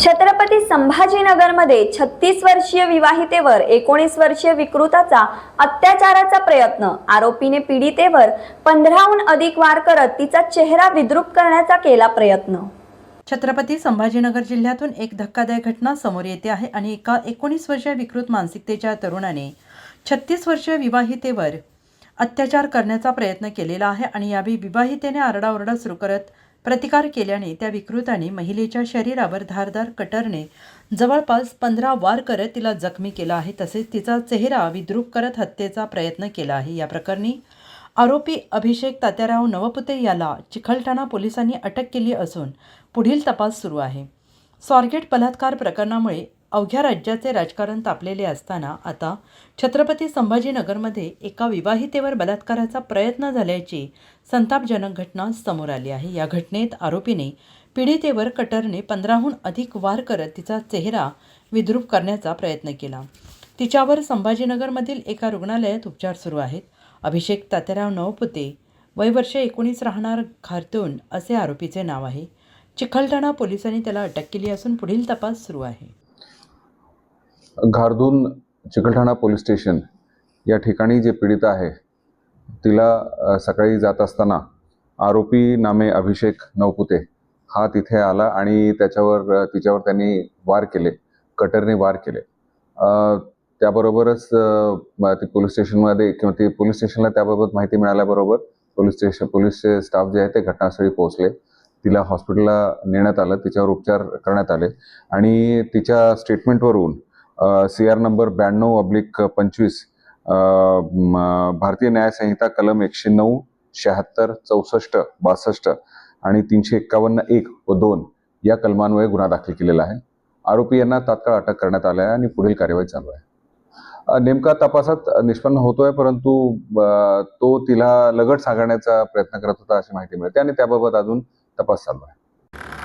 छत्रपती संभाजीनगरमध्ये छत्तीस वर्षीय विवाहितेवर एकोणीस वर्षीय विकृताचा अत्याचाराचा प्रयत्न. आरोपीने पीडितेवर पंधराहून अधिक वार करत तिचा चेहरा विद्रूप करण्याचा केला प्रयत्न. छत्रपती संभाजीनगर जिल्ह्यातून एक धक्कादायक घटना समोर येते आहे आणि एका एकोणीस वर्षीय विकृत मानसिकतेच्या तरुणाने छत्तीस वर्षीय विवाहितेवर अत्याचार करण्याचा प्रयत्न केलेला आहे आणि यावेळी विवाहितेने आरडाओरडा सुरू करत प्रतिकार केल्याने त्या विकृताने महिलेच्या शरीरावर धारदार कटरने जवळपास पंधरा वार करत तिला जखमी केला आहे. तसेच तिचा चेहरा विद्रूप करत हत्येचा प्रयत्न केला आहे. या प्रकरणी आरोपी अभिषेक तात्याराव नवपुते याला चिखलठाणा पोलिसांनी अटक केली असून पुढील तपास सुरू आहे. स्वारगेट बलात्कार प्रकरणामुळे अवघ्या राज्याचे राजकारण तापलेले असताना आता छत्रपती संभाजीनगरमध्ये एका विवाहितेवर बलात्काराचा प्रयत्न झाल्याची संतापजनक घटना समोर आली आहे. या घटनेत आरोपीने पीडितेवर कटरने पंधराहून अधिक वार करत तिचा चेहरा विद्रूप करण्याचा प्रयत्न केला. तिच्यावर संभाजीनगरमधील एका रुग्णालयात उपचार सुरू आहेत. अभिषेक तात्याराव नवपुते वय वर्ष एकोणीस राहणार खारतून असे आरोपीचे नाव आहे. चिखलठाणा पोलिसांनी त्याला अटक केली असून पुढील तपास सुरू आहे. घारधून चिकलठाणा पोलीस स्टेशन या ठिकाणी जे पीडित आहे तिला सकाळी जात असताना आरोपी नामे अभिषेक नवपुते हा तिथे आला आणि त्याच्यावर तिच्यावर त्यांनी वार केले कटरने वार केले. त्याबरोबरच ती पोलीस स्टेशनमध्ये किंवा ती पोलीस स्टेशनला त्याबाबत माहिती मिळाल्याबरोबर पोलीस स्टेशन पोलीसचे स्टाफ जे आहे ते घटनास्थळी पोहोचले. तिला हॉस्पिटलला नेण्यात आलं तिच्यावर उपचार करण्यात आले आणि तिच्या स्टेटमेंटवरून सी आर नंबर ब्याण्णव अब्लिक पंचवीस भारतीय न्याय संहिता कलम एकशे नऊ शहात्तर चौसष्ट बासष्ट आणि तीनशे एक्कावन्न एक व दोन या कलमांमुळे गुन्हा दाखल केलेला आहे. आरोपी यांना तात्काळ अटक करण्यात आली आहे आणि पुढील कार्यवाही चालू आहे. नेमका तपासात निष्पन्न होतोय परंतु तो तिला लगट सांगण्याचा प्रयत्न करत होता अशी माहिती मिळते आणि त्याबाबत अजून तपास चालू आहे.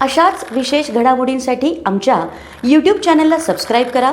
अशाच विशेष घडामोडींसाठी आमच्या यूट्यूब चॅनलला सबस्क्राईब करा.